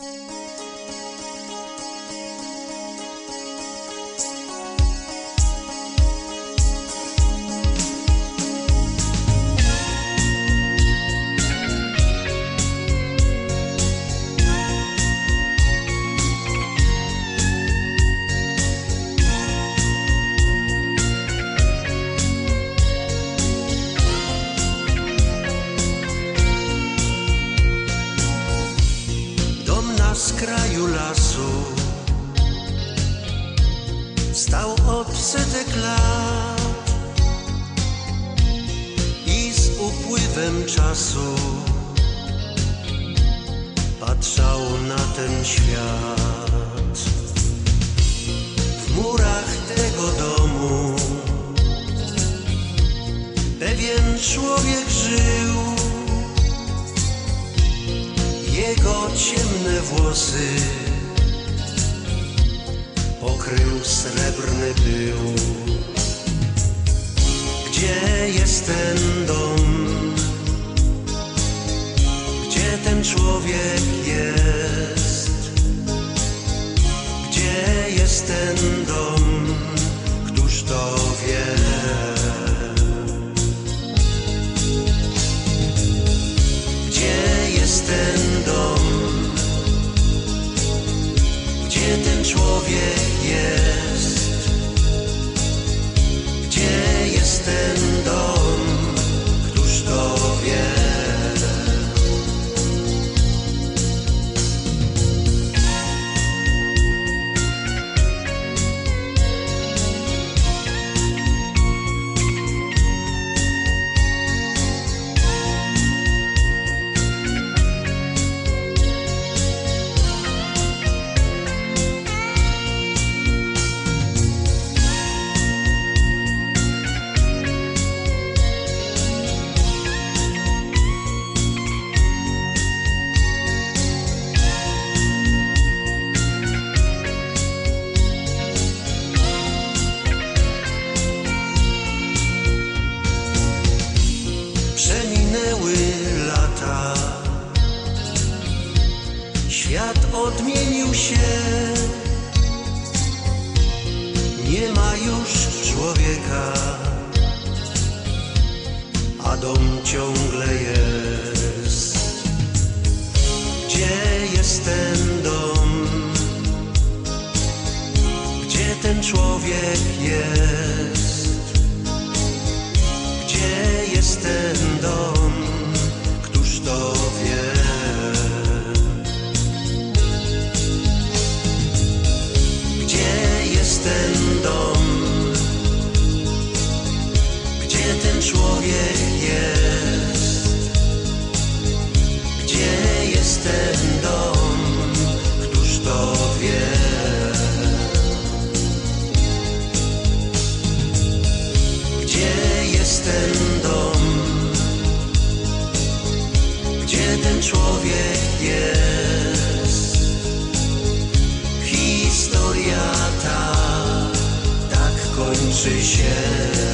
Dom na skraju lasu. Stał od setek lat I z upływem czasu Patrzał na ten świat. W murach tego domu Pewien człowiek żył jego ciemne włosy pokrył srebrny pył. Gdzie jest ten dom? Gdzie ten człowiek jest? Gdzie jest ten dom? Człowiek jest? Gdzie jest ten dom? Któż to wie? Świat odmienił się. Nie ma już człowieka, a dom ciągle jest. Gdzie jest ten dom? Gdzie ten człowiek jest? Kończy.